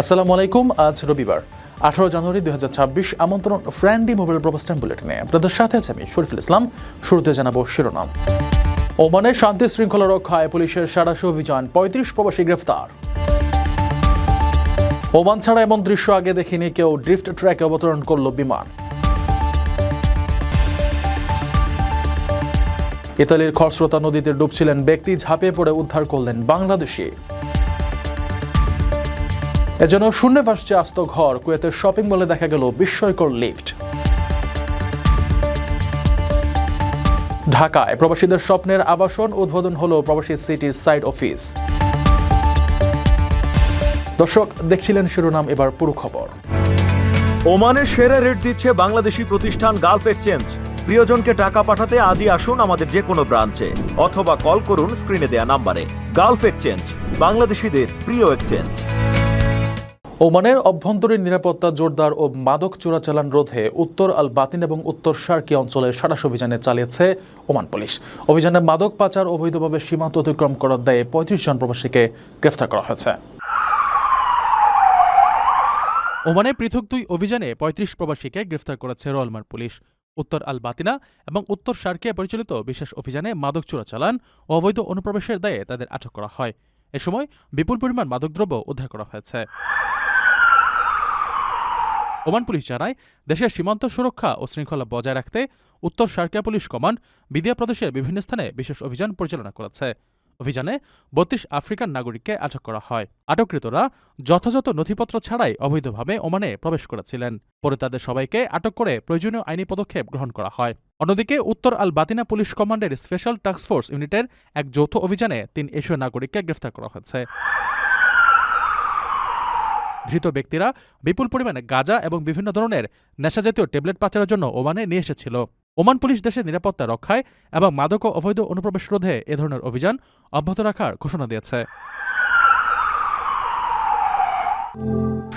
আসসালামু আলাইকুম, আজ রবিবার, আঠারো জানুয়ারি দুই আমন্ত্রণ ফ্র্যান্ডি মোবাইল প্রবাস্টান বুলেটিনে আপনাদের সাথে আছে আমি শরীফুল ইসলাম, শুরুতে জানাব শিরোনাম। ওমানের শান্তি শৃঙ্খলা রক্ষায় পুলিশের সারাশো অভিযান, পঁয়ত্রিশ প্রবাসী গ্রেফতার। ওমান ছাড়া এমন দৃশ্য আগে দেখিনি, কেউ ড্রিফট ট্র্যাকে অবতরণ করল বিমান। ইতালির খরস্রোতা নদীতে ডুবছিলেন ব্যক্তি, ঝাঁপিয়ে পড়ে উদ্ধার করলেন বাংলাদেশি। এজন্য শূন্যে ভাসছে আস্ত ঘর। কুয়েতের শপিং মলে দেখা গেল বিস্ময়কর লিফট। ঢাকায় প্রবাসীদের স্বপ্নের আবাসন উদ্বোধন হলো প্রবাসী সিটির সাইড অফিস। দর্শক, দেখছিলেন শিরোনাম, এবার পুরো খবর। ওমানের সেরা রেট দিচ্ছে বাংলাদেশি প্রতিষ্ঠান গালফ এক্সচেঞ্জ। প্রিয়জনকে টাকা পাঠাতে আজই আসুন আমাদের যে কোনো ব্রাঞ্চে, অথবা কল করুন স্ক্রিনে দেয়া নাম্বারে। গালফ এক্সচেঞ্জ, বাংলাদেশিদের প্রিয় এক্সচেঞ্জ। ওমানের অভ্যন্তরীণ নিরাপত্তা জোরদার ও মাদক চোরাচালান রোধে উত্তর আল বাতিন এবং উত্তর সার্কি অঞ্চলে সারাশ অভিযানে চালিয়েছে ওমান পুলিশ। অভিযানে মাদক পাচার অবৈধভাবে সীমান্ত অতিক্রম করার দায়ে পঁয়ত্রিশ জন প্রবাসীকে গ্রেফতার করা হয়েছে। ওমানে পৃথক দুই অভিযানে পঁয়ত্রিশ প্রবাসীকে গ্রেফতার করেছে রয়্যালমার পুলিশ। উত্তর আল বাতিনা এবং উত্তর সার্কিয়া পরিচালিত বিশেষ অভিযানে মাদক চোরাচালান ও অবৈধ অনুপ্রবেশের দায়ে তাদের আটক করা হয়। এ সময় বিপুল পরিমাণ মাদকদ্রব্য উদ্ধার করা হয়েছে। ওমান পুলিশ জানায়, দেশের সীমান্ত সুরক্ষা ও শৃঙ্খলা বজায় রাখতে উত্তর সার্কিয়া পুলিশ কমান্ড বিদিয়া প্রদেশের বিভিন্ন স্থানে বিশেষ অভিযান পরিচালনা করেছে। অভিযানে বত্রিশ আফ্রিকান নাগরিককে আটক করা হয়। আটককৃতরা যথাযথ নথিপত্র ছাড়াই অবৈধভাবে ওমানে প্রবেশ করেছিলেন। পরে তাদের সবাইকে আটক করে প্রয়োজনীয় আইনি পদক্ষেপ গ্রহণ করা হয়। অন্যদিকে উত্তর আল বাতিনা পুলিশ কমান্ডের স্পেশাল টাস্কফোর্স ইউনিটের এক যৌথ অভিযানে তিন এশীয় নাগরিককে গ্রেফতার করা হয়েছে। ধৃত ব্যক্তিরা বিপুল পরিমাণে গাঁজা এবং বিভিন্ন ধরনের নেশাজাতীয় ট্যাবলেট পাচারের জন্য ওমানে নিয়ে এসেছিল। ওমান পুলিশ দেশের নিরাপত্তা রক্ষায় এবং মাদক ও অবৈধ অনুপ্রবেশ রোধে এ ধরনের অভিযান অব্যাহত রাখার ঘোষণা দিয়েছে।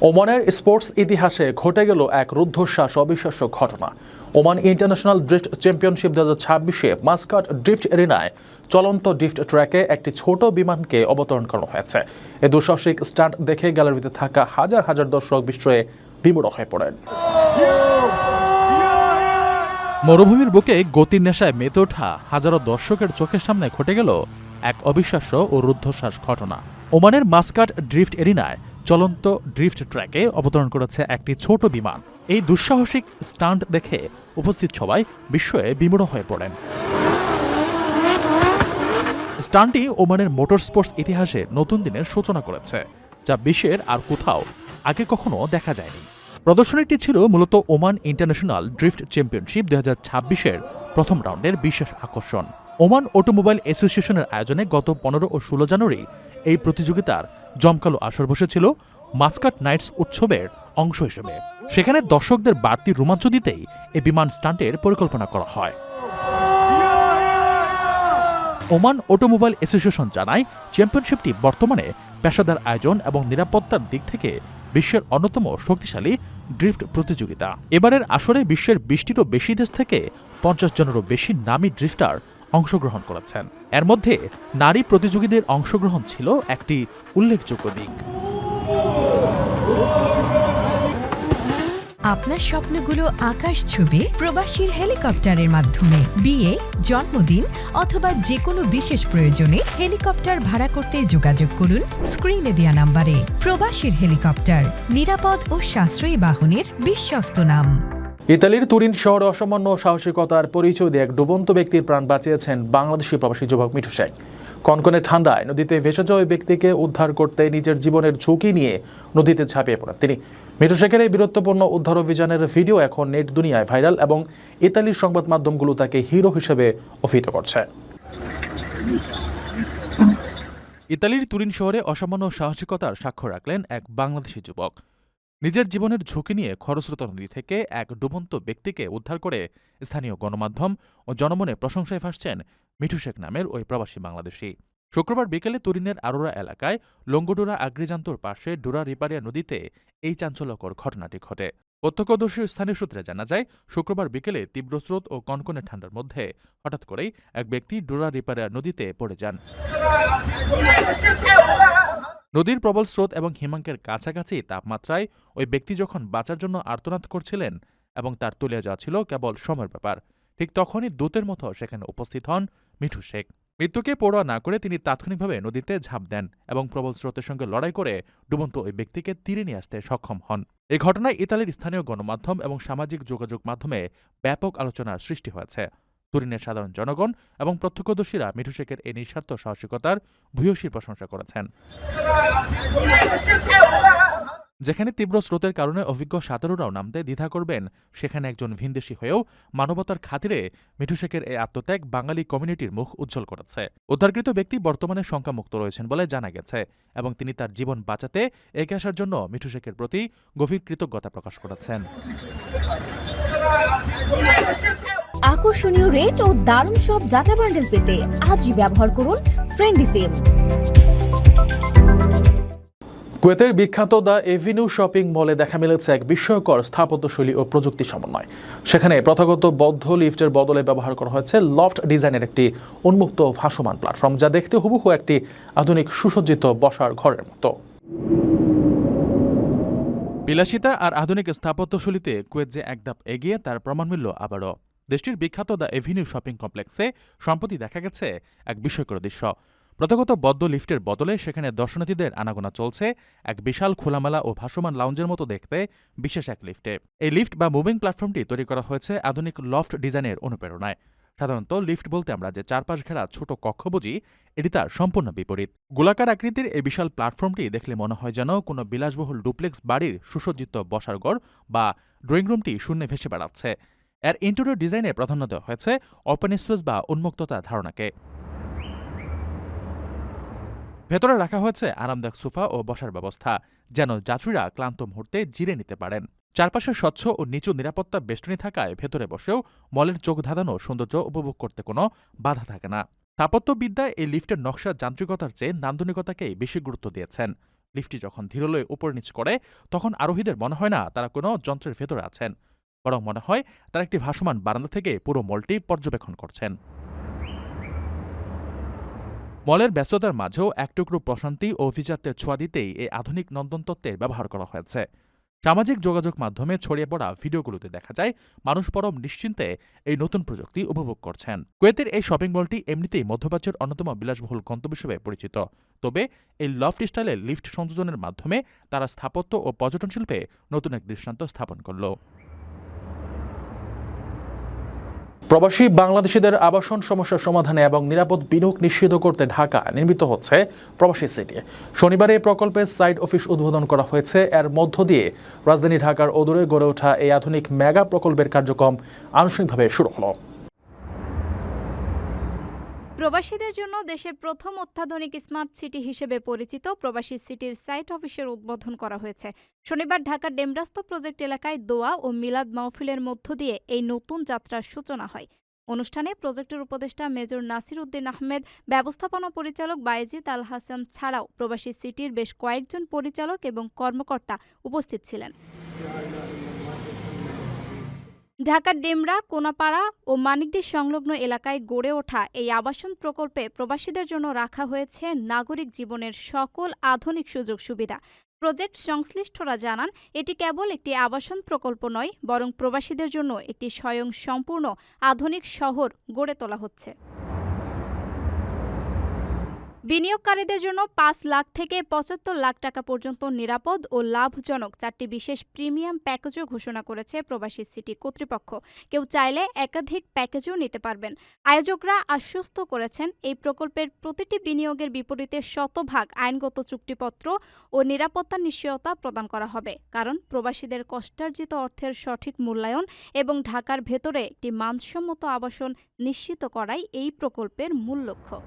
ওমানের স্পোর্টস ইতিহাসে ঘটে গেল এক রুদ্ধশ্বাস অবিশ্বাস্য ঘটনা। ওমান ইন্টারন্যাশনাল ড্রিফট চ্যাম্পিয়নশিপ দু হাজার ছাব্বিশে মাস্কাট ড্রিফট এরিনায় চলন্ত ড্রিফট ট্র্যাকে একটি ছোট বিমানকে অবতরণ করা হয়েছে। এই দুঃসাহসিক স্টান্ট দেখে গ্যালারিতে থাকা হাজার হাজার দর্শক বিস্ময়ে বিমূঢ় হয়ে পড়েন। মরুভূমির বুকে গতির নেশায় মেতে ওঠা হাজারো দর্শকের চোখের সামনে ঘটে গেল এক অবিশ্বাস্য ও রুদ্ধশ্বাস ঘটনা। ওমানের মাস্কাট ড্রিফট এরিনায় চলন্ত ড্রিফট ট্র্যাকে অবতরণ করেছে একটি ছোট বিমান। এই দুঃসাহসিক স্টান্ট দেখে উপস্থিত সবাই বিস্ময়ে বিমূঢ় হয়ে পড়েন। স্টানটি ওমানের মোটর স্পোর্টস ইতিহাসে নতুন দিনের সূচনা করেছে, যা বিশ্বের আর কোথাও আগে কখনো দেখা যায়নি। প্রদর্শনীটি ছিল মূলত ওমান ইন্টারন্যাশনাল ড্রিফট চ্যাম্পিয়নশিপ দুই হাজার ছাব্বিশের প্রথম রাউন্ডের বিশেষ আকর্ষণ। ওমান অটোমোবাইল অ্যাসোসিয়েশনের আয়োজনে গত পনেরো ও ষোলো জানুয়ারি এই প্রতিযোগিতার জমকালো আসর বসেছিল মাস্কাট নাইটস উৎসবের অংশ হিসেবে। সেখানে দর্শকদের বাড়তি রোমাঞ্চ দিতেই এই বিমান স্টান্টের পরিকল্পনা করা হয়। ওমান অটোমোবাইল অ্যাসোসিয়েশন জানায়, চ্যাম্পিয়নশিপটি বর্তমানে পেশাদার আয়োজন এবং নিরাপত্তার দিক থেকে বিশ্বের অন্যতম শক্তিশালী ড্রিফট প্রতিযোগিতা। এবারের আসরে বিশ্বের বিশটিরও বেশি দেশ থেকে পঞ্চাশ জনেরও বেশি নামী ড্রিফটার অংশগ্রহণ করেছেন। এর মধ্যে নারী প্রতিযোগীদের অংশগ্রহণ ছিল একটি উল্লেখযোগ্য দিক। আপনার স্বপ্নগুলো আকাশ ছুবে প্রবাসীর হেলিকপ্টারের মাধ্যমে। বিয়ে, জন্মদিন অথবা যে কোনো বিশেষ প্রয়োজনে হেলিকপ্টার ভাড়া করতে যোগাযোগ করুন স্ক্রিনে দেওয়া নাম্বারে। প্রবাসীর হেলিকপ্টার, নিরাপদ ও সাশ্রয়ী বাহনের বিশ্বস্ত নাম। ইতালির তুরিন শহরে অসামান্য সাহসিকতার পরিচয় দিয়ে এক ডুবন্ত ব্যক্তির প্রাণ বাঁচিয়েছেন বাংলাদেশি প্রবাসী যুবক মিঠু শেখ। কনকনে ঠান্ডায় নদীতে যাওয়া ওই ব্যক্তিকে উদ্ধার করতে নিজের জীবনের ঝুঁকি নিয়ে নদীতে ঝাঁপিয়ে পড়েন তিনি। মিঠু শেখের এই বীরত্বপূর্ণ উদ্ধার অভিযানের ভিডিও এখন নেট দুনিয়ায় ভাইরাল এবং ইতালির সংবাদ মাধ্যমগুলো তাকে হিরো হিসেবে অভিহিত করছে। ইতালির তুরিন শহরে অসামান্য সাহসিকতার স্বাক্ষর রাখলেন এক বাংলাদেশি যুবক। নিজের জীবনের ঝুঁকি নিয়ে খরস্রোতা নদী থেকে এক ডুবন্ত ব্যক্তিকে উদ্ধার করে স্থানীয় গণমাধ্যম ও জনমনে প্রশংসায় ভাসছেন মিঠু শেখ নামের ওই প্রবাসী বাংলাদেশি। শুক্রবার বিকেলে তুরিনের আরোরা এলাকায় লঙ্গোডোরা আগ্রিজান্তর পাশে ডোরা রিপারিয়া নদীতে এই চাঞ্চল্যকর ঘটনাটি ঘটে। প্রত্যক্ষদর্শী স্থানীয় সূত্রে জানা যায়, শুক্রবার বিকেলে তীব্র স্রোত ও কনকনে ঠান্ডার মধ্যে হঠাৎ করেই এক ব্যক্তি ডোরা রিপারিয়া নদীতে পড়ে যান। নদীর প্রবল স্রোত এবং হিমাঙ্কের কাছাকাছি তাপমাত্রায় ওই ব্যক্তি যখন বাঁচার জন্য আর্তনাদ করছিলেন এবং তার তুলে যাওয়া ছিল কেবল সময়ের ব্যাপার, ঠিক তখনই দূতের মতো সেখানে উপস্থিত হন মিঠু শেখ। মৃত্যুকে পড়োয়া না করে তিনি তাৎক্ষণিকভাবে নদীতে ঝাঁপ দেন এবং প্রবল স্রোতের সঙ্গে লড়াই করে ডুবন্ত ওই ব্যক্তিকে তীরে নিয়ে আসতে সক্ষম হন। এই ঘটনায় ইতালির স্থানীয় গণমাধ্যম এবং সামাজিক যোগাযোগ মাধ্যমে ব্যাপক আলোচনার সৃষ্টি হয়েছে। তুরিনের সাধারণ জনগণ এবং প্রত্যক্ষদর্শীরা মিঠু শেখের এই নিঃস্বার্থ সাহসিকতার ভূয়সী প্রশংসা করেছেন। যেখানে তীব্র স্রোতের কারণে অভিজ্ঞ সাঁতারুরাও নামতে দ্বিধা করবেন, সেখানে একজন ভিনদেশি হয়েও মানবতার খাতিরে মিঠু শেখের এই আত্মত্যাগ বাঙালি কমিউনিটির মুখ উজ্জ্বল করেছে। উদ্ধারকৃত ব্যক্তি বর্তমানে শঙ্কামুক্ত রয়েছেন বলে জানা গেছে এবং তিনি তার জীবন বাঁচাতে এগিয়ে আসার জন্য মিঠু শেখের প্রতি গভীর কৃতজ্ঞতা প্রকাশ করেছেন। আকর্ষণীয় রেট ও দারুণ সব ডাটা বান্ডেল পেতে আজই ব্যবহার করুন ফ্রেন্ডি সিম কুয়েতের বিখ্যাত দ্য এভিনিউ শপিং মলে দেখা মিলেছে এক বিস্ময়কর স্থাপত্যশৈলী ও প্রযুক্তি সমন্বয়। সেখানে প্রথাগত বদ্ধ লিফটের বদলে ব্যবহার করা হয়েছে লফট ডিজাইনের একটি উন্মুক্ত ভাসমান প্ল্যাটফর্ম যা দেখতে হুবহু একটি আধুনিক সুসজ্জিত বসার ঘরের মতো। বিলাসিতা আর আধুনিক স্থাপত্যশৈলীতে কুয়েত যে এক ধাপ এগিয়ে তার প্রমাণ মিলল আবারও। দেশটির বিখ্যাত দ্য এভিনিউ শপিং কমপ্লেক্সে সম্প্রতি দেখা গেছে এক বিস্ময়কর দৃশ্য। প্রথাগত বদ্ধ লিফটের বদলে সেখানে দর্শনার্থীদের আনাগোনা চলছে এক বিশাল খোলামেলা ও ভাসমান লাউঞ্জের মতো দেখতে বিশেষ এক লিফটে। এই লিফট বা মুভিং প্ল্যাটফর্মটি তৈরি করা হয়েছে আধুনিক লফট ডিজাইনের অনুপ্রেরণায়। সাধারণত লিফট বলতে আমরা যে চারপাশ ঘেরা ছোট কক্ষ বুঝি, এটি তার সম্পূর্ণ বিপরীত। গোলাকার আকৃতির এই বিশাল প্ল্যাটফর্মটি দেখলে মনে হয় যেন কোনো বিলাসবহুল ডুপ্লেক্স বাড়ির সুসজ্জিত বসার ঘর বা ড্রয়িং রুমটি শূন্যে ভেসে বেড়াচ্ছে। এর ইন্টেরিয়র ডিজাইনে প্রাধান্য দেওয়া হয়েছে ওপেন স্পেস বা উন্মুক্ততা ধারণাকে। ভেতরে রাখা হয়েছে আরামদায়ক সোফা ও বসার ব্যবস্থা, যেন যাত্রীরা ক্লান্ত মুহূর্তে জিরে নিতে পারেন। চারপাশে স্বচ্ছ ও নিচু নিরাপত্তা বেষ্টনী থাকায় ভেতরে বসেও মলের চোখ ধাঁধানো সৌন্দর্য উপভোগ করতে কোনো বাধা থাকে না। স্থাপত্যবিদ্যায় এই লিফটের নকশার যান্ত্রিকতার চেয়ে নান্দনিকতাকেই বেশি গুরুত্ব দিয়েছেন। লিফটটি যখন ধীরলয়ে উপর নিচ করে, তখন আরোহীদের মনে হয় না তারা কোনো যন্ত্রের ভেতরে আছেন। বরং মনে হয় তারা একটি ভাসমান বারান্দা থেকে পুরো মলটি পর্যবেক্ষণ করছেন। মলের ব্যস্ততার মাঝেও এক টুকরো প্রশান্তি ও অভিজাত্যের ছোঁয়া দিতেই এই আধুনিক নন্দনতত্ত্বের ব্যবহার করা হয়েছে। সামাজিক যোগাযোগ মাধ্যমে ছড়িয়ে পড়া ভিডিওগুলোতে দেখা যায়, মানুষ পরম নিশ্চিন্তে এই নতুন প্রযুক্তি উপভোগ করছেন। কুয়েতের এই শপিং মলটি এমনিতেই মধ্যপ্রাচ্যের অন্যতম বিলাসবহুল গন্তব্য হিসেবে পরিচিত। তবে এই লফট স্টাইলের লিফট সংযোজনের মাধ্যমে তারা স্থাপত্য ও পর্যটন শিল্পে নতুন এক দৃষ্টান্ত স্থাপন করল। প্রবাসী বাংলাদেশিদের আবাসন সমস্যার সমাধানে এবং নিরাপদ বিনিয়োগ নিশ্চিত করতে ঢাকা নির্মিত হচ্ছে প্রবাসী সিটি। শনিবার এই প্রকল্পের সাইট অফিস উদ্বোধন করা হয়েছে। এর মধ্য দিয়ে রাজধানী ঢাকার অদূরে গড়ে ওঠা এই আধুনিক মেগা প্রকল্পের কার্যক্রম আনুষ্ঠানিকভাবে শুরু হলো। প্রবাসীদের জন্য দেশের প্রথম অত্যাধুনিক স্মার্ট সিটি হিসেবে পরিচিত প্রবাসী সিটির সাইট অফিসের উদ্বোধন করা হয়েছে। শনিবার ঢাকার ডেমরাস্ত প্রজেক্ট এলাকায় দোয়া ও মিলাদ মাহফিলের মধ্য দিয়ে এই নতুন যাত্রার সূচনা হয়। অনুষ্ঠানে প্রজেক্টের উপদেষ্টা মেজর নাসির উদ্দিন আহমেদ, ব্যবস্থাপনা পরিচালক বায়েজিদ আল হাসান ছাড়াও প্রবাসী সিটির বেশ কয়েকজন পরিচালক এবং কর্মকর্তা উপস্থিত ছিলেন। ঢাকার ডেমরা, কোনাপাড়া ও মানিকদের সংলগ্ন এলাকায় গড়ে ওঠা এই আবাসন প্রকল্পে প্রবাসীদের জন্য রাখা হয়েছে নাগরিক জীবনের সকল আধুনিক সুযোগ সুবিধা। প্রজেক্ট সংশ্লিষ্টরা জানান, এটি কেবল একটি আবাসন প্রকল্প নয়, বরং প্রবাসীদের জন্য একটি স্বয়ং সম্পূর্ণ আধুনিক শহর গড়ে তোলা হচ্ছে। বিনিয়োগকারীদের জন্য পাঁচ লাখ থেকে পঁচাত্তর লাখ টাকা পর্যন্ত নিরাপদ ও লাভজনক চারটি বিশেষ প্রিমিয়াম প্যাকেজও ঘোষণা করেছে প্রবাসী সিটি কর্তৃপক্ষ। কেউ চাইলে একাধিক প্যাকেজও নিতে পারবেন। আয়োজকরা আশ্বস্ত করেছেন, এই প্রকল্পের প্রতিটি বিনিয়োগের বিপরীতে শতভাগ আইনগত চুক্তিপত্র ও নিরাপত্তা নিশ্চয়তা প্রদান করা হবে, কারণ প্রবাসীদের কষ্টার্জিত অর্থের সঠিক মূল্যায়ন এবং ঢাকার ভেতরে একটি মানসম্মত আবাসন নিশ্চিত করাই এই প্রকল্পের মূল লক্ষ্য।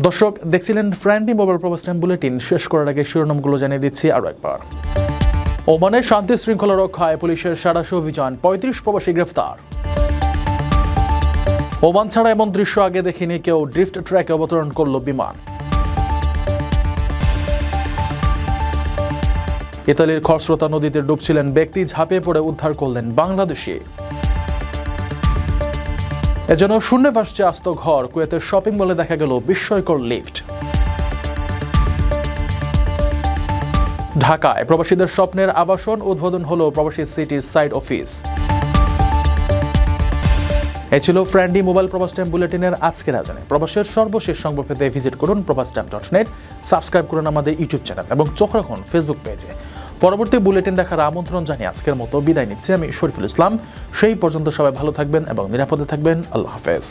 দর্শক, দেখছিলেন ফ্রেন্ডলি মোবাইল প্রবাস্টাইম বুলেটিন শেষ করার আগে শিরোনামগুলো জানিয়ে দিচ্ছি আরও একবার। ওমানে শান্তি শৃঙ্খলা রক্ষায় পুলিশের সারাশো অভিযান, পঁয়ত্রিশ প্রবাসী গ্রেফতার। ওমান ছাড়া এমন দৃশ্য আগে দেখিনি, কেউ ড্রিফট ট্র্যাকে অবতরণ করল বিমান। ইতালির খরস্রোতা নদীতে ডুবছিলেন ব্যক্তি, ঝাঁপিয়ে পড়ে উদ্ধার করলেন বাংলাদেশি। এজন্য শূন্য ভাসছে আস্ত ঘর। কুয়েতের শপিং মলে দেখা গেল বিস্ময়কর লিফট ঢাকায় প্রবাসীদের স্বপ্নের আবাসন উদ্বোধন হল প্রবাসী সিটির সাইড অফিস। এ ছিল ফ্রেন্ডলি মোবাইল প্রবাস বুলেটিনের আজকের আয়োজনে। প্রবাসের সর্বশেষ সংবাদ পেতে ভিজিট করুন প্রবাস ডট নেট সাবস্ক্রাইব করুন আমাদের ইউটিউব চ্যানেল এবং চোখ রাখুন ফেসবুক পেজে পরবর্তী বুলেটিন দেখার আমন্ত্রণ জানিয়ে আজকের মতো বিদায় নিচ্ছি আমি শরীফুল ইসলাম। সেই পর্যন্ত সবাই ভালো থাকবেন এবং নিরাপদে থাকবেন। আল্লাহ হাফেজ।